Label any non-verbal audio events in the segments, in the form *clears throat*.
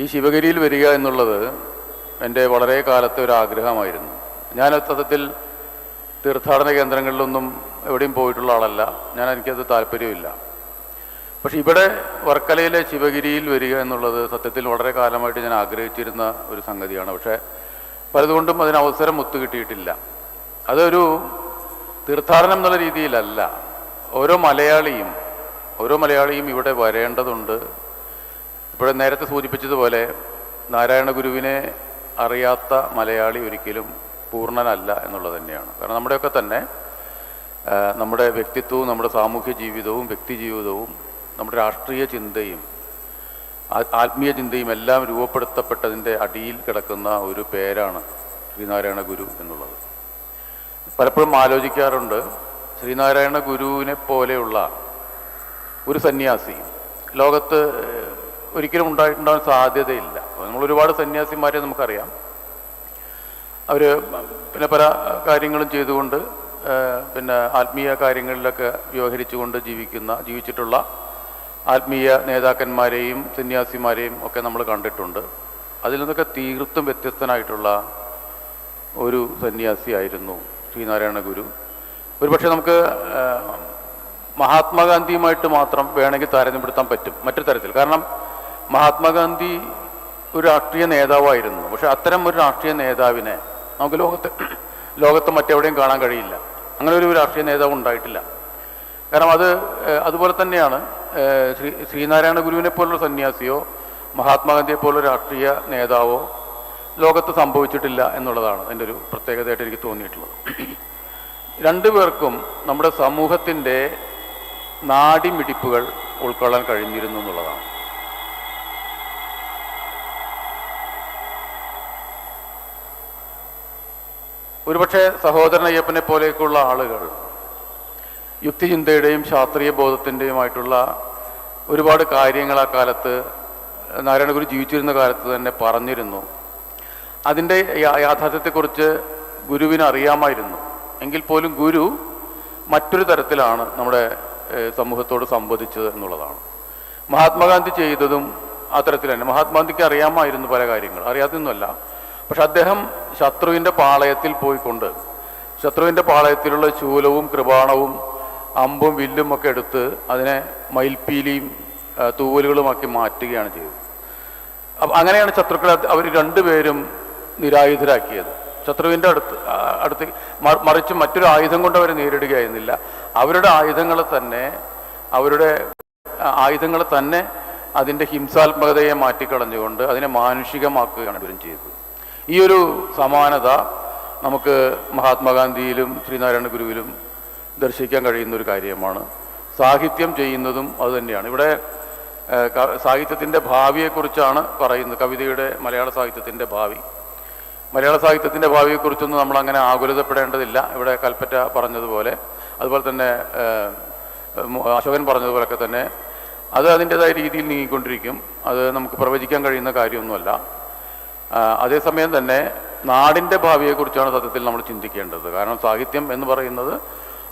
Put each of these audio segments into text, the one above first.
ഈ ശിവഗിരിയിൽ വരിക എന്നുള്ളത് എന്റെ വളരെ കാലത്തെ ഒരു ആഗ്രഹമായിരുന്നു. ഞാൻ സത്യത്തിൽ തീർത്ഥാടന കേന്ദ്രങ്ങളിലൊന്നും എവിടെയും പോയിട്ടുള്ള ആളല്ല. ഞാൻ എനിക്കത് താല്പര്യമില്ല പക്ഷെ ഇവിടെ വർക്കലയിലെ ശിവഗിരിയിൽ വരിക എന്നുള്ളത് സത്യത്തിൽ വളരെ കാലമായിട്ട് ഞാൻ ആഗ്രഹിച്ചിരുന്ന ഒരു സംഗതിയാണ്. പക്ഷേ പലതുകൊണ്ടും അതിന് അവസരം ഒത്തുകിട്ടിയിട്ടില്ല. അതൊരു തീർത്ഥാടനം എന്നുള്ള രീതിയിലല്ല. ഓരോ മലയാളിയും ഓരോ മലയാളിയും ഇവിടെ വരേണ്ടതുണ്ട് ഇവിടെ നേരത്തെ സൂചിപ്പിച്ചതുപോലെ നാരായണ ഗുരുവിനെ അറിയാത്ത മലയാളി ഒരിക്കലും പൂർണനല്ല എന്നുള്ളത് തന്നെയാണ്. കാരണം നമ്മുടെയൊക്കെ തന്നെ നമ്മുടെ വ്യക്തിത്വവും നമ്മുടെ സാമൂഹ്യ ജീവിതവും വ്യക്തി ജീവിതവും നമ്മുടെ രാഷ്ട്രീയ ചിന്തയും ആത്മീയ ചിന്തയും എല്ലാം രൂപപ്പെടുത്തപ്പെട്ടതിന്റെ അടിയിൽ കിടക്കുന്ന ഒരു പേരാണ് ശ്രീനാരായണ ഗുരു എന്നുള്ളത്. പലപ്പോഴും ആലോചിക്കാറുണ്ട് ശ്രീനാരായണ ഗുരുവിനെ പോലെയുള്ള ഒരു സന്യാസി ലോകത്ത് ഒരിക്കലും ഉണ്ടായിട്ടുണ്ടാകാൻ സാധ്യതയില്ല. നമ്മൾ ഒരുപാട് സന്യാസിമാരെ നമുക്കറിയാം. അവർ പിന്നെ പല കാര്യങ്ങളും ചെയ്തുകൊണ്ട് പിന്നെ ആത്മീയ കാര്യങ്ങളിലൊക്കെ വ്യവഹരിച്ചുകൊണ്ട് ജീവിക്കുന്ന ജീവിച്ചിട്ടുള്ള ആത്മീയ നേതാക്കന്മാരെയും സന്യാസിമാരെയും ഒക്കെ നമ്മൾ കണ്ടിട്ടുണ്ട്. അതിൽ നിന്നൊക്കെ തീർത്തും വ്യത്യസ്തനായിട്ടുള്ള ഒരു സന്യാസിയായിരുന്നു ശ്രീനാരായണ ഗുരു. ഒരുപക്ഷെ നമുക്ക് മഹാത്മാഗാന്ധിയുമായിട്ട് മാത്രം വേണമെങ്കിൽ താരതമ്യപ്പെടുത്താൻ പറ്റും മറ്റു തരത്തിൽ. കാരണം മഹാത്മാഗാന്ധി ഒരു രാഷ്ട്രീയ നേതാവായിരുന്നു. പക്ഷെ അത്തരം ഒരു രാഷ്ട്രീയ നേതാവിനെ നമുക്ക് ലോകത്ത് *clears throat* ലോകത്ത് മറ്റെവിടെയും കാണാൻ കഴിയില്ല. അങ്ങനെ ഒരു രാഷ്ട്രീയ നേതാവ് ഉണ്ടായിട്ടില്ല. കാരണം അത് അതുപോലെ തന്നെയാണ് ശ്രീ ശ്രീനാരായണ ഗുരുവിനെ പോലുള്ള സന്യാസിയോ മഹാത്മാഗാന്ധിയെ പോലുള്ള രാഷ്ട്രീയ നേതാവോ ലോകത്ത് സംഭവിച്ചിട്ടില്ല എന്നുള്ളതാണ് എന്റെ ഒരു പ്രത്യേകതയായിട്ട് എനിക്ക് തോന്നിയിട്ടുള്ളത്. *clears throat* രണ്ടുപേർക്കും നമ്മുടെ സമൂഹത്തിന്റെ നാടിമിടിപ്പുകൾ ഉൾക്കൊള്ളാൻ കഴിഞ്ഞിരുന്നു എന്നുള്ളതാണ്. ഒരുപക്ഷെ സഹോദരൻ അയ്യപ്പനെ പോലെയൊക്കെയുള്ള ആളുകൾ യുക്തിചിന്തയുടെയും ശാസ്ത്രീയ ബോധത്തിന്റെയുമായിട്ടുള്ള ഒരുപാട് കാര്യങ്ങൾ ആ കാലത്ത് നാരായണഗുരു ജീവിച്ചിരുന്ന കാലത്ത് തന്നെ പറഞ്ഞിരുന്നു. അതിന്റെ യാഥാർത്ഥ്യത്തെക്കുറിച്ച് ഗുരുവിന് അറിയാമായിരുന്നു. എങ്കിൽ പോലും ഗുരു മറ്റൊരു തരത്തിലാണ് നമ്മുടെ സമൂഹത്തോട് സംവദിച്ചത് എന്നുള്ളതാണ്. മഹാത്മാഗാന്ധി ചെയ്തതും ആ തരത്തിൽ തന്നെ മഹാത്മാഗാന്ധിക്ക് അറിയാമായിരുന്നു പല കാര്യങ്ങൾ. അറിയാത്തൊന്നുമല്ല. പക്ഷെ അദ്ദേഹം ശത്രുവിന്റെ പാളയത്തിൽ പോയിക്കൊണ്ട് ശത്രുവിന്റെ പാളയത്തിലുള്ള ശൂലവും കൃപാണവും അമ്പും വില്ലും ഒക്കെ എടുത്ത് അതിനെ മയിൽപ്പീലിയും തൂവലുകളുമാക്കി മാറ്റുകയാണ് ചെയ്തത്. അപ്പം അങ്ങനെയാണ് ശത്രുക്കളെ അവർ രണ്ടുപേരും നിരായുധരാക്കിയത്. ശത്രുവിന്റെ അടുത്ത് അടുത്ത് മറിച്ച് മറ്റൊരു ആയുധം കൊണ്ട് അവർ നേരിടുകയായിരുന്നില്ല. അവരുടെ ആയുധങ്ങളെ തന്നെ അവരുടെ ആയുധങ്ങളെ തന്നെ അതിന്റെ ഹിംസാത്മകതയെ മാറ്റിക്കളഞ്ഞുകൊണ്ട് അതിനെ മാനുഷികമാക്കുകയാണ് ഇവരും ചെയ്തത്. ഈ ഒരു സമാനത നമുക്ക് മഹാത്മാഗാന്ധിയിലും ശ്രീനാരായണ ഗുരുവിലും ദർശിക്കാൻ കഴിയുന്ന ഒരു കാര്യമാണ്. സാഹിത്യം ചെയ്യുന്നതും അതുതന്നെയാണ് ഇവിടെ സാഹിത്യത്തിന്റെ ഭാവിയെക്കുറിച്ചാണ് പറയുന്നത്. കവിതയുടെ മലയാള സാഹിത്യത്തിന്റെ ഭാവി. മലയാള സാഹിത്യത്തിന്റെ ഭാവിയെക്കുറിച്ചൊന്നും നമ്മൾ അങ്ങനെ ആകുലതപ്പെടേണ്ടതില്ല. ഇവിടെ കൽപ്പറ്റ പറഞ്ഞതുപോലെ. അതുപോലെ തന്നെ അശോകൻ പറഞ്ഞതുപോലൊക്കെ തന്നെ. അത് അതിന്റെതായ രീതിയിൽ നീങ്ങിക്കൊണ്ടിരിക്കും. അത് നമുക്ക് പ്രവചിക്കാൻ കഴിയുന്ന കാര്യമൊന്നുമല്ല. അതേസമയം തന്നെ നാടിന്റെ ഭാവിയെക്കുറിച്ചാണ് സത്യത്തിൽ നമ്മൾ ചിന്തിക്കേണ്ടത്. കാരണം സാഹിത്യം എന്ന് പറയുന്നത്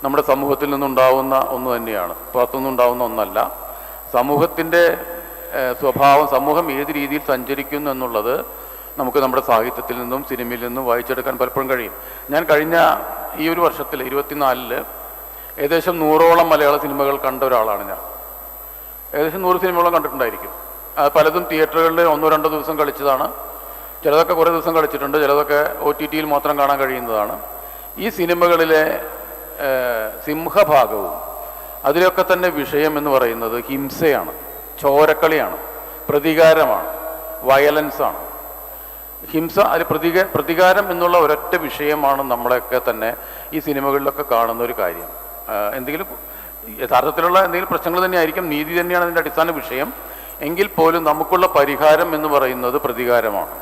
നമ്മുടെ സമൂഹത്തിൽ നിന്നുണ്ടാവുന്ന ഒന്ന് തന്നെയാണ്. പുറത്തുനിന്നുണ്ടാവുന്ന ഒന്നല്ല. സമൂഹത്തിന്റെ സ്വഭാവം സമൂഹം ഏത് രീതിയിൽ സഞ്ചരിക്കുന്നു എന്നുള്ളത് നമുക്ക് നമ്മുടെ സാഹിത്യത്തിൽ നിന്നും സിനിമയിൽ നിന്നും വായിച്ചെടുക്കാൻ പലപ്പോഴും കഴിയും. ഞാൻ കഴിഞ്ഞ ഈ ഒരു വർഷത്തിൽ ഇരുപത്തിനാലിൽ ഏകദേശം നൂറോളം മലയാള സിനിമകൾ കണ്ട ഒരാളാണ് ഞാൻ. ഏകദേശം നൂറ് സിനിമകളും കണ്ടിട്ടുണ്ടായിരിക്കും. പലതും തിയേറ്ററുകളിൽ ഒന്നോ രണ്ടോ ദിവസം കളിച്ചതാണ്. ചിലതൊക്കെ കുറേ ദിവസം കളിച്ചിട്ടുണ്ട് ചിലതൊക്കെ ഒ ടി ടിയിൽ മാത്രം കാണാൻ കഴിയുന്നതാണ്. ഈ സിനിമകളിലെ സിംഹഭാഗവും അതിലൊക്കെ തന്നെ വിഷയം എന്ന് പറയുന്നത് ഹിംസയാണ് ചോരക്കളിയാണ് പ്രതികാരമാണ് വയലൻസാണ്. ഹിംസ അതിൽ പ്രതിക പ്രതികാരം എന്നുള്ള ഒരൊറ്റ വിഷയമാണ് നമ്മളെയൊക്കെ തന്നെ ഈ സിനിമകളിലൊക്കെ കാണുന്ന ഒരു കാര്യം. എന്തെങ്കിലും യഥാർത്ഥത്തിലുള്ള എന്തെങ്കിലും പ്രശ്നങ്ങൾ തന്നെയായിരിക്കും നീതി തന്നെയാണ് അതിന്റെ അടിസ്ഥാന വിഷയം. എങ്കിൽ പോലും നമുക്കുള്ള പരിഹാരം എന്ന് പറയുന്നത് പ്രതികാരമാണ്.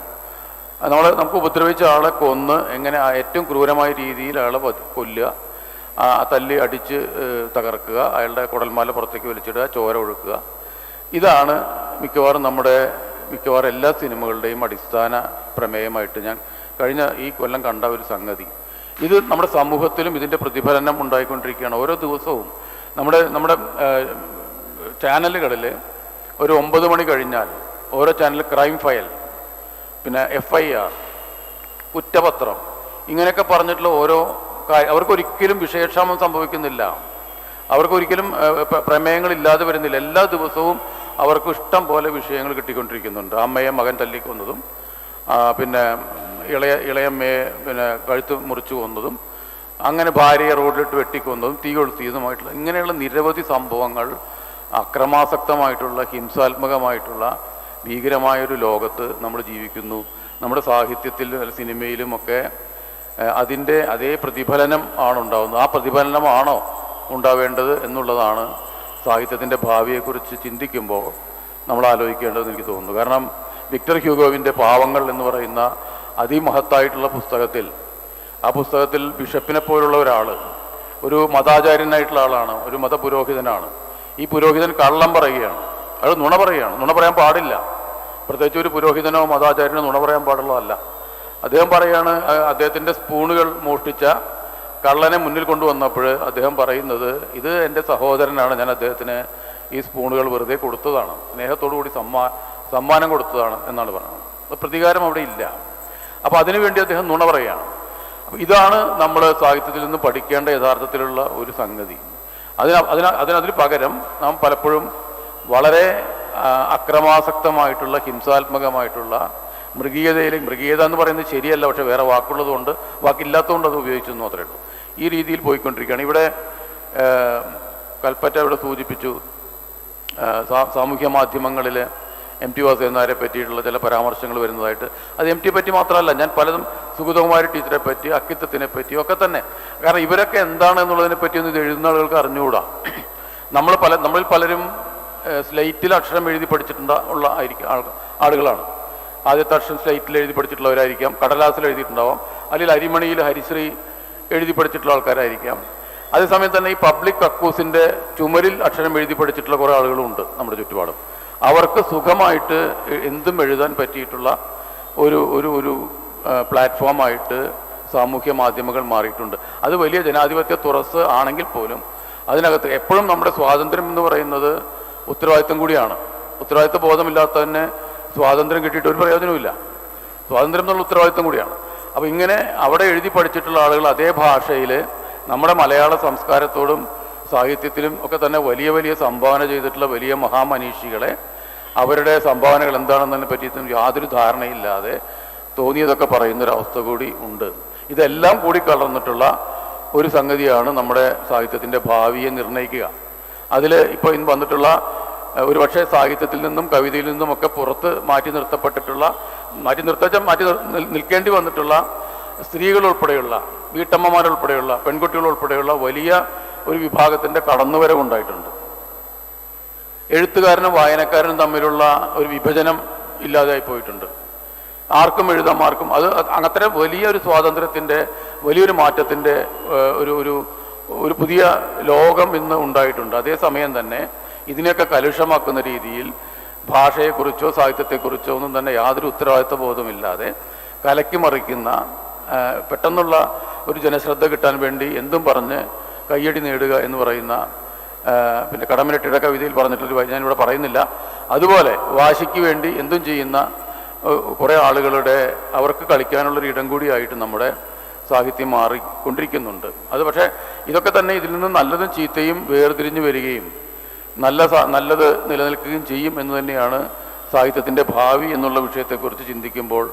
നമ്മൾ നമുക്ക് ഉപദ്രവിച്ച ആളെ കൊന്ന് എങ്ങനെ ഏറ്റവും ക്രൂരമായ രീതിയിൽ അയാളെ കൊല്ലുക തല്ലി അടിച്ച് തകർക്കുക അയാളുടെ കുടൽമാല പുറത്തേക്ക് വലിച്ചിടുക ചോര ഒഴുക്കുക. ഇതാണ് മിക്കവാറും നമ്മുടെ മിക്കവാറും എല്ലാ സിനിമകളുടെയും അടിസ്ഥാന പ്രമേയമായിട്ട് ഞാൻ കഴിഞ്ഞ ഈ കൊല്ലം കണ്ട ഒരു സംഗതി. ഇത് നമ്മുടെ സമൂഹത്തിലും ഇതിന്റെ പ്രതിഫലനം ഉണ്ടായിക്കൊണ്ടിരിക്കുകയാണ്. ഓരോ ദിവസവും നമ്മുടെ നമ്മുടെ ചാനലുകളിൽ ഒരു ഒമ്പത് മണി കഴിഞ്ഞാൽ ഓരോ ചാനൽ ക്രൈം ഫയൽ പിന്നെ എഫ് ഐ ആർ കുറ്റപത്രം ഇങ്ങനെയൊക്കെ പറഞ്ഞിട്ടുള്ള ഓരോ കാര്യം അവർക്കൊരിക്കലും വിഷയക്ഷാമം സംഭവിക്കുന്നില്ല. അവർക്കൊരിക്കലും പ്രമേയങ്ങളില്ലാതെ വരുന്നില്ല. എല്ലാ ദിവസവും അവർക്ക് ഇഷ്ടം പോലെ വിഷയങ്ങൾ കിട്ടിക്കൊണ്ടിരിക്കുന്നുണ്ട്. അമ്മയെ മകൻ തല്ലിക്കൊന്നതും പിന്നെ ഇളയ ഇളയമ്മയെ പിന്നെ കഴുത്ത് മുറിച്ചു കൊന്നതും അങ്ങനെ ഭാര്യയെ റോഡിലിട്ട് വെട്ടിക്കൊന്നതും തീ കൊളുത്തിയതുമായിട്ടുള്ള ഇങ്ങനെയുള്ള നിരവധി സംഭവങ്ങൾ അക്രമാസക്തമായിട്ടുള്ള ഹിംസാത്മകമായിട്ടുള്ള ഭീകരമായൊരു ലോകത്ത് നമ്മൾ ജീവിക്കുന്നു. നമ്മുടെ സാഹിത്യത്തിൽ സിനിമയിലും ഒക്കെ അതിന്റെ അതേ പ്രതിഫലനം ആണ് ഉണ്ടാകുന്നത് ആ പ്രതിഫലനമാണോ ഉണ്ടാവേണ്ടത് എന്നുള്ളതാണ് സാഹിത്യത്തിന്റെ ഭാവിയെക്കുറിച്ച് ചിന്തിക്കുമ്പോൾ നമ്മൾ ആലോചിക്കേണ്ടതെന്ന് എനിക്ക് തോന്നുന്നു. കാരണം വിക്ടർ ഹ്യൂഗോവിന്റെ പാവങ്ങൾ എന്ന് പറയുന്ന അതിമഹത്തായിട്ടുള്ള പുസ്തകത്തിൽ ആ പുസ്തകത്തിൽ ബിഷപ്പിനെ പോലുള്ള ഒരാൾ ഒരു മതാചാര്യനായിട്ടുള്ള ആളാണ് ഒരു മതപുരോഹിതനാണ്. ഈ പുരോഹിതൻ കള്ളം പറയുകയാണ്. അയാൾ നുണ പറയുകയാണ്. നുണ പറയാൻ പാടില്ല. പ്രത്യേകിച്ച് ഒരു പുരോഹിതനോ മതാചാര്യനോ നുണ പറയാൻ പാടുള്ളതല്ല. അദ്ദേഹം പറയാണ് അഹ് അദ്ദേഹത്തിന്റെ സ്പൂണുകൾ മോഷ്ടിച്ച കള്ളനെ മുന്നിൽ കൊണ്ടുവന്നപ്പോൾ അദ്ദേഹം പറയുന്നത് ഇത് എന്റെ സഹോദരനാണ് ഞാൻ അദ്ദേഹത്തിന് ഈ സ്പൂണുകൾ വെറുതെ കൊടുത്തതാണ്. സ്നേഹത്തോടു കൂടി സമ്മാ സമ്മാനം കൊടുത്തതാണ് എന്നാണ് പറയുന്നത്. പ്രതികാരം അവിടെ ഇല്ല. അപ്പോൾ അതിനുവേണ്ടി അദ്ദേഹം നുണ പറയുകയാണ്. ഇതാണ് നമ്മൾ സാഹിത്യത്തിൽ നിന്ന് പഠിക്കേണ്ട യഥാർത്ഥത്തിലുള്ള ഒരു സംഗതി. അതിന് അതിന് അതിനതിന് പകരം നാം പലപ്പോഴും വളരെ അക്രമാസക്തമായിട്ടുള്ള ഹിംസാത്മകമായിട്ടുള്ള മൃഗീയതയിലെ മൃഗീയത എന്ന് പറയുന്നത് ശരിയല്ല പക്ഷെ വേറെ വാക്കുള്ളതുകൊണ്ട് വാക്കില്ലാത്തതുകൊണ്ട് അത് ഉപയോഗിച്ചു എന്ന് മാത്രമേ ഉള്ളൂ. ഈ രീതിയിൽ പോയിക്കൊണ്ടിരിക്കുകയാണ്. ഇവിടെ കൽപ്പറ്റ ഇവിടെ സൂചിപ്പിച്ചു സാമൂഹ്യ മാധ്യമങ്ങളിൽ എം ടി വാസുദേവനാരെ പറ്റിയിട്ടുള്ള ചില പരാമർശങ്ങൾ വരുന്നതായിട്ട്. അത് എം ടിയെ പറ്റി മാത്രമല്ല ഞാൻ പലതും സുഗതകുമാരി ടീച്ചറെ പറ്റി അക്കിത്തത്തിനെ പറ്റി ഒക്കെ തന്നെ. കാരണം ഇവരൊക്കെ എന്താണ് എന്നുള്ളതിനെ പറ്റിയൊന്നും എഴുതുന്ന ആളുകൾക്ക് അറിഞ്ഞുകൂടാ. നമ്മൾ പല നമ്മളിൽ പലരും സ്ലേറ്റിൽ അക്ഷരം എഴുതി പഠിച്ചിട്ടുണ്ട് ഉള്ള ആയിരിക്കും ആളുകളാണ്. ആദ്യത്തെ അക്ഷരം സ്ലേറ്റിൽ എഴുതി പഠിച്ചിട്ടുള്ളവരായിരിക്കാം. കടലാസിൽ എഴുതിയിട്ടുണ്ടാവാം. അല്ലെങ്കിൽ അരിമണിയിൽ ഹരിശ്രീ എഴുതി പഠിച്ചിട്ടുള്ള ആൾക്കാരായിരിക്കാം. അതേസമയം തന്നെ ഈ പബ്ലിക് കക്കൂസിന്റെ ചുമരിൽ അക്ഷരം എഴുതി പഠിച്ചിട്ടുള്ള കുറേ ആളുകളും ഉണ്ട് നമ്മുടെ ചുറ്റുപാടും. അവർക്ക് സുഖമായിട്ട് എന്തും എഴുതാൻ പറ്റിയിട്ടുള്ള ഒരു ഒരു ഒരു പ്ലാറ്റ്ഫോമായിട്ട് സാമൂഹ്യ മാധ്യമങ്ങൾ മാറിയിട്ടുണ്ട്. അത് വലിയ ജനാധിപത്യ തുറസ് ആണെങ്കിൽ പോലും അതിനകത്ത് എപ്പോഴും നമ്മുടെ സ്വാതന്ത്ര്യം എന്ന് പറയുന്നത് ഉത്തരവാദിത്തം കൂടിയാണ്. ഉത്തരവാദിത്ത ബോധമില്ലാത്തതന്നെ സ്വാതന്ത്ര്യം കിട്ടിയിട്ട് ഒരു പ്രയോജനവുമില്ല. സ്വാതന്ത്ര്യം എന്നുള്ള ഉത്തരവാദിത്തം കൂടിയാണ്. അപ്പോൾ ഇങ്ങനെ അവിടെ എഴുതി പഠിച്ചിട്ടുള്ള ആളുകൾ അതേ ഭാഷയിൽ നമ്മുടെ മലയാള സംസ്കാരത്തോടും സാഹിത്യത്തിലും ഒക്കെ തന്നെ വലിയ വലിയ സംഭാവന ചെയ്തിട്ടുള്ള വലിയ മഹാമനീഷികളെ അവരുടെ സംഭാവനകൾ എന്താണെന്നതിനെ പറ്റിയിട്ടും യാതൊരു ധാരണയില്ലാതെ തോന്നിയതൊക്കെ പറയുന്നൊരവസ്ഥ കൂടി ഉണ്ട്. ഇതെല്ലാം കൂടി കലർന്നിട്ടുള്ള ഒരു സംഗതിയാണ് നമ്മുടെ സാഹിത്യത്തിന്റെ ഭാവിയെ നിർണയിക്കുക. അതിൽ ഇപ്പോൾ ഇന്ന് വന്നിട്ടുള്ള ഒരുപക്ഷെ സാഹിത്യത്തിൽ നിന്നും കവിതയിൽ നിന്നും ഒക്കെ പുറത്ത് മാറ്റി നിർത്തപ്പെട്ടിട്ടുള്ള മാറ്റി നിർത്തച്ച മാറ്റി നിൽക്കേണ്ടി വന്നിട്ടുള്ള സ്ത്രീകൾ ഉൾപ്പെടെയുള്ള വീട്ടമ്മമാരുൾപ്പെടെയുള്ള പെൺകുട്ടികൾ ഉൾപ്പെടെയുള്ള വലിയ ഒരു വിഭാഗത്തിന്റെ കടന്നുവരവുണ്ടായിട്ടുണ്ട് എഴുത്തുകാരനും വായനക്കാരനും തമ്മിലുള്ള ഒരു വിഭജനം ഇല്ലാതായി പോയിട്ടുണ്ട്. ആർക്കും എഴുതാം ആർക്കും അത് അങ്ങനത്തെ വലിയൊരു സ്വാതന്ത്ര്യത്തിന്റെ വലിയൊരു മാറ്റത്തിന്റെ ഒരു ഒരു ഒരു പുതിയ ലോകം ഇന്ന് ഉണ്ടായിട്ടുണ്ട്. അതേസമയം തന്നെ ഇതിനെയൊക്കെ കലുഷമാക്കുന്ന രീതിയിൽ ഭാഷയെക്കുറിച്ചോ സാഹിത്യത്തെക്കുറിച്ചോ ഒന്നും തന്നെ യാതൊരു ഉത്തരവാദിത്വ ബോധമില്ലാതെ കലക്കി മറിക്കുന്ന ഏഹ്, പെട്ടെന്നുള്ള ഒരു ജനശ്രദ്ധ കിട്ടാൻ വേണ്ടി എന്തും പറഞ്ഞ് കയ്യടി നേടുക എന്ന് പറയുന്ന പിന്നെ കടമനിട്ടയുടെ കവിതയിൽ പറഞ്ഞിട്ടൊരു ഞാനിവിടെ പറയുന്നില്ല. അതുപോലെ വാശിക്ക് വേണ്ടി എന്തും ചെയ്യുന്ന കുറേ ആളുകളുടെ അവർക്ക് കളിക്കാനുള്ളൊരു ഇടം കൂടിയായിട്ട് നമ്മുടെ സാഹിത്യം മാറിക്കൊണ്ടിരിക്കുന്നുണ്ട്. അത് പക്ഷേ ഇതൊക്കെ തന്നെ ഇതിൽ നിന്ന് നല്ലതും ചീത്തയും വേർതിരിഞ്ഞു വരികയും നല്ല നല്ലത് നിലനിൽക്കുകയും ചെയ്യും എന്ന് തന്നെയാണ് സാഹിത്യത്തിന്റെ ഭാവി എന്നുള്ള വിഷയത്തെക്കുറിച്ച് ചിന്തിക്കുമ്പോൾ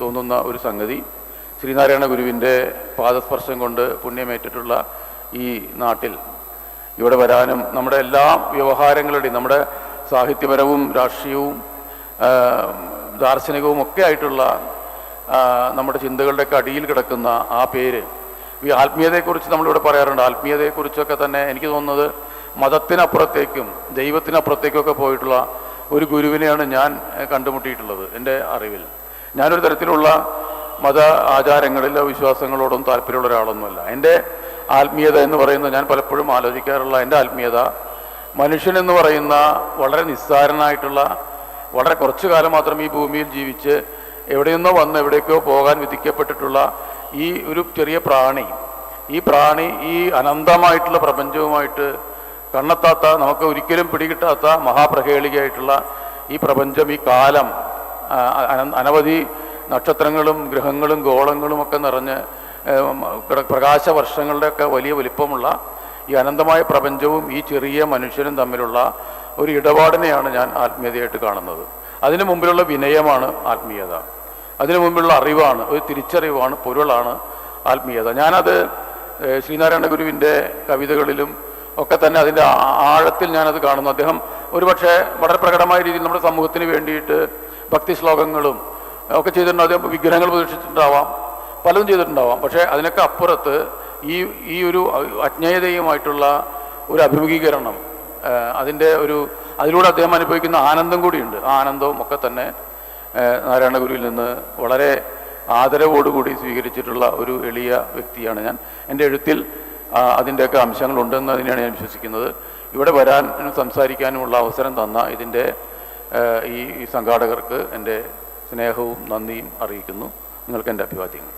തോന്നുന്ന ഒരു സംഗതി. ശ്രീനാരായണ ഗുരുവിന്റെ പാദസ്പർശം കൊണ്ട് പുണ്യമേറ്റിട്ടുള്ള ഈ നാട്ടിൽ ഇവിടെ വരാനും നമ്മുടെ എല്ലാ വ്യവഹാരങ്ങളുടെയും നമ്മുടെ സാഹിത്യപരവും രാഷ്ട്രീയവും ദാർശനികവും ഒക്കെ ആയിട്ടുള്ള നമ്മുടെ ചിന്തകളുടെയൊക്കെ അടിയിൽ കിടക്കുന്ന ആ പേര്. ഈ ആത്മീയതയെക്കുറിച്ച് നമ്മളിവിടെ പറയാറുണ്ട്. ആത്മീയതയെക്കുറിച്ചൊക്കെ തന്നെ എനിക്ക് തോന്നുന്നത് മതത്തിനപ്പുറത്തേക്കും ദൈവത്തിനപ്പുറത്തേക്കൊക്കെ പോയിട്ടുള്ള ഒരു ഗുരുവിനെയാണ് ഞാൻ കണ്ടുമുട്ടിയിട്ടുള്ളത് എന്റെ അറിവിൽ. ഞാനൊരു തരത്തിലുള്ള മത ആചാരങ്ങളിലോ വിശ്വാസങ്ങളോടൊന്നും താല്പര്യമുള്ള ഒരാളൊന്നുമല്ല. എന്റെ ആത്മീയത എന്ന് പറയുന്നത് ഞാൻ പലപ്പോഴും ആലോചിക്കാറുള്ള എന്റെ ആത്മീയത മനുഷ്യനെന്ന് പറയുന്ന വളരെ നിസ്സാരനായിട്ടുള്ള വളരെ കുറച്ചു കാലം മാത്രം ഈ ഭൂമിയിൽ ജീവിച്ച് എവിടെയെന്നോ വന്ന് എവിടേക്കോ പോകാൻ വിധിക്കപ്പെട്ടിട്ടുള്ള ഈ ഒരു ചെറിയ പ്രാണി ഈ പ്രാണി ഈ അനന്തമായിട്ടുള്ള പ്രപഞ്ചവുമായിട്ട് കണ്ണെത്താത്ത നമുക്ക് ഒരിക്കലും പിടികിട്ടാത്ത മഹാപ്രഹേളികയായിട്ടുള്ള ഈ പ്രപഞ്ചം ഈ കാലം അനവധി നക്ഷത്രങ്ങളും ഗ്രഹങ്ങളും ഗോളങ്ങളും ഒക്കെ നിറഞ്ഞ് ഏഹ്, പ്രകാശ വർഷങ്ങളുടെയൊക്കെ വലിയ വലിപ്പമുള്ള ഈ അനന്തമായ പ്രപഞ്ചവും ഈ ചെറിയ മനുഷ്യനും തമ്മിലുള്ള ഒരു ഇടപാടിനെയാണ് ഞാൻ ആത്മീയതയായിട്ട് കാണുന്നത്. അതിനു മുമ്പിലുള്ള വിനയമാണ് ആത്മീയത. അതിനു മുമ്പിലുള്ള അറിവാണ് ഒരു തിരിച്ചറിവാണ് പൊരുളാണ് ആത്മീയത. ഞാനത് ശ്രീനാരായണ ഗുരുവിന്റെ കവിതകളിലും ഒക്കെ തന്നെ അതിന്റെ ആഴത്തിൽ ഞാനത് കാണുന്നു. അദ്ദേഹം ഒരുപക്ഷെ വളരെ പ്രകടമായ രീതിയിൽ നമ്മുടെ സമൂഹത്തിന് വേണ്ടിയിട്ട് ഭക്തി ശ്ലോകങ്ങളും ഒക്കെ ചെയ്തിട്ടുണ്ട്. അദ്ദേഹം വിഗ്രഹങ്ങൾ പ്രതീക്ഷിച്ചിട്ടുണ്ടാവാം പലതും ചെയ്തിട്ടുണ്ടാവാം. പക്ഷേ അതിനൊക്കെ അപ്പുറത്ത് ഈ ഈ ഒരു അജ്ഞേയതയുമായിട്ടുള്ള ഒരു അഭിമുഖീകരണം അതിന്റെ ഒരു അതിലൂടെ അദ്ദേഹം അനുഭവിക്കുന്ന ആനന്ദം കൂടിയുണ്ട്. ആ ആനന്ദവും ഒക്കെ തന്നെ നാരായണ ഗുരുവിൽ നിന്ന് വളരെ ആദരവോടുകൂടി സ്വീകരിച്ചിട്ടുള്ള ഒരു എളിയ വ്യക്തിയാണ് ഞാൻ. എന്റെ എഴുത്തിൽ അതിന്റെയൊക്കെ അംശങ്ങളുണ്ടെന്ന് തന്നെയാണ് ഞാൻ വിശ്വസിക്കുന്നത്. ഇവിടെ വരാനും സംസാരിക്കാനുമുള്ള അവസരം തന്ന ഇതിന്റെ ഈ സംഘാടകർക്ക് എന്റെ സ്നേഹവും നന്ദിയും അറിയിക്കുന്നു. നിങ്ങൾക്ക് എന്റെ അഭിവാദ്യങ്ങൾ.